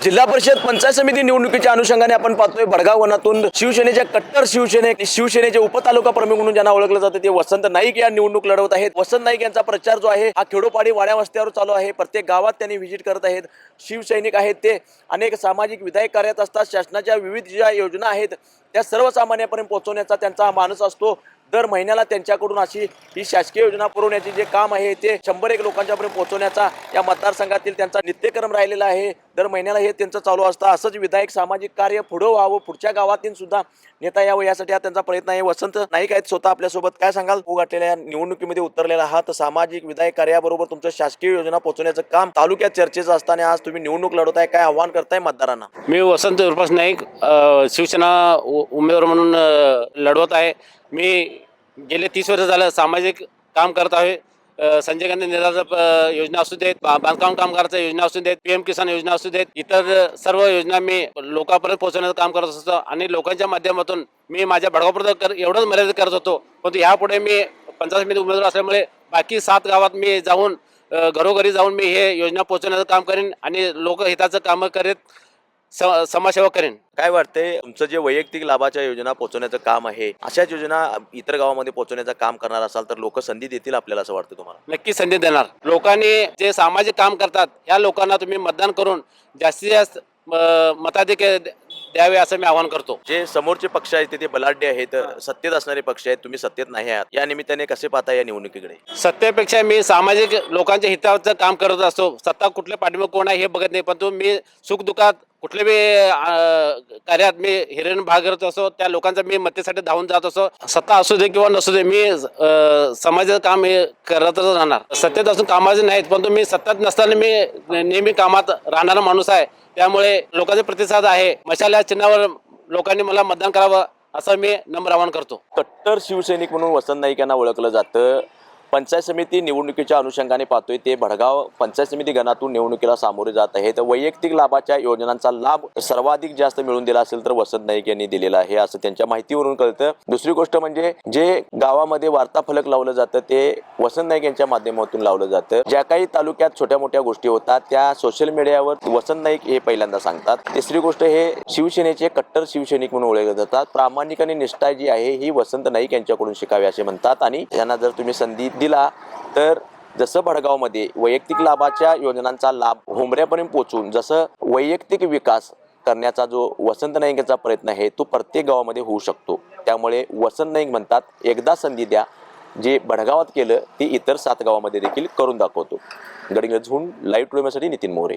जिल्हा परिषद पंचायत समिती निवडणुकीच्या अनुषंगाने आपण पाहतोय बडगाव वनातून शिवसेनेच्या कट्टर शिवसेने शिवसेनेचे उपतालुका प्रमुख म्हणून ज्यांना ओळखलं जातं ते वसंत नाईक या निवडणूक लढवत आहेत. वसंत नाईक यांचा प्रचार जो आहे हा खेडोपाडी वाड्या वस्त्यावर चालू आहे. प्रत्येक गावात त्यांनी व्हिजिट करत आहेत. शिवसैनिक आहेत ते. अनेक सामाजिक विधायक कार्यात असतात. शासनाच्या विविध ज्या योजना आहेत त्या सर्वसामान्यापर्यंत पोहोचवण्याचा त्यांचा हा माणूस असतो. दर महिन्याला त्यांच्याकडून अशी ही शासकीय योजना पुरवण्याचे जे काम आहे ते शंभर एक लोकांच्यापर्यंत पोहोचवण्याचा या मतदारसंघातील त्यांचा नित्यक्रम राहिलेला आहे. दर महिन्याला हे त्यांचं चालू असतं. असंच विधायक सामाजिक कार्य पुढं व्हावं पुढच्या गावातील सुद्धा नेता यावं यासाठी हा त्यांचा प्रयत्न आहे. वसंत नाईक आहेत स्वतः आपल्यासोबत. काय सांगाल? उगाटलेल्या निवडणुकीमध्ये उतरलेला आहात सामाजिक विधायक कार्याबरोबर तुमचं शासकीय योजना पोहोचवण्याचं काम तालुक्यात चर्चेचं असताना आज तुम्ही निवडणूक लढवताय. काय आव्हान करताय मतदारांना? मी वसंत उर्फास नाईक शिवसेना उ- उमेदवार म्हणून लढवत आहे. मी गेले तीस वर्ष झालं सामाजिक काम करत आहे. संजय गांधी निराधार योजना असू देत बांधकाम कामगाराच्या योजना असू देत पीएम किसान योजना असू देत इतर सर्व योजना मी लोकांपर्यंत पोहोचवण्याचं काम करत असतो आणि लोकांच्या माध्यमातून मी माझ्या भडगावपर्यंत कर एवढंच मर्यादित करत होतो. परंतु ह्यापुढे मी पंचायत समिती उमेदवार असल्यामुळे बाकी सात गावात मी जाऊन घरोघरी जाऊन मी हे योजना पोहोचवण्याचं काम करेन आणि लोकहिताचं कामं करीत स- समाजसेवा करेन. काय वाटतंय तुमचं जे वैयक्तिक लाभाच्या योजना पोहोचवण्याचं काम आहे अशाच योजना इतर गावामध्ये पोहोचवण्याचं काम करणार असाल तर लोक संधी देतील आपल्याला असं वाटतं तुम्हाला? नक्की संधी देणार. लोकांनी जे सामाजिक काम करतात या लोकांना तुम्ही मतदान करून जास्तीत जास्त अ, मताधिक्य द्यावे असं मी आवाहन करतो. जे समोरचे पक्ष आहेत ते- ते बलाढ्य आहेत सत्तेत असणारे पक्ष आहेत तुम्ही सत्तेत नाही आहात. या निमित्ताने कसे पाहता या निवडणुकीकडे? सत्तेपेक्षा मी सामाजिक लोकांच्या हिताचं काम करत असतो. सत्ता कुठल्या पाठिंबा कोण आहे हे बघत नाही परंतु मी सुखदुःखात कुठल्या बी कार्यात मी हिरण भाग घेत असो त्या लोकांचा मी मतेसाठी धावून जात असो सत्ता असू दे किंवा नसू दे मी समाजाचं काम हे करतच राहणार. सत्तेत असून कामाचे नाहीत परंतु मी सत्तात नसताना मी नेहमी कामात राहणारा माणूस आहे. त्यामुळे लोकांचा प्रतिसाद आहे. मशाल या चिन्हावर लोकांनी मला मतदान करावं असं मी नम्र आवाहन करतो. कट्टर शिवसैनिक म्हणून वसंत नाईक यांना ओळखलं जातं. पंचायत समिती निवडणुकीच्या अनुषंगाने पाहतोय ते भडगाव पंचायत समिती गणातून निवडणुकीला सामोरे जात आहे तर वैयक्तिक लाभाच्या योजनांचा लाभ सर्वाधिक जास्त मिळून दिला असेल तर वसंत नाईक यांनी दिलेला आहे असं त्यांच्या माहितीवरून कळतं. दुसरी गोष्ट म्हणजे जे गावामध्ये वार्ता फलक लावलं जातं ते वसंत नाईक यांच्या माध्यमातून लावलं जातं. ज्या काही तालुक्यात छोट्या मोठ्या गोष्टी होतात त्या सोशल मीडियावर वसंत नाईक हे पहिल्यांदा सांगतात. तिसरी गोष्ट हे शिवसेनेचे कट्टर शिवसैनिक म्हणून ओळखले जातात. प्रामाणिक आणि निष्ठा जी आहे ही वसंत नाईक यांच्याकडून शिकावी असे म्हणतात आणि त्यांना जर तुम्ही संधी दिला तर जसं भडगावमध्ये वैयक्तिक लाभाच्या योजनांचा लाभ होंबऱ्यापर्यंत पोहोचून जसं वैयक्तिक विकास करण्याचा जो वसंत नाईक प्रयत्न आहे तो प्रत्येक गावामध्ये होऊ शकतो. त्यामुळे वसंत नाईक म्हणतात एकदा संधी द्या. जे भडगावात केलं ते इतर सात गावामध्ये देखील करून दाखवतो. गडिंग झुंड लाईव्ह टुडेसाठी नितीन मोरे.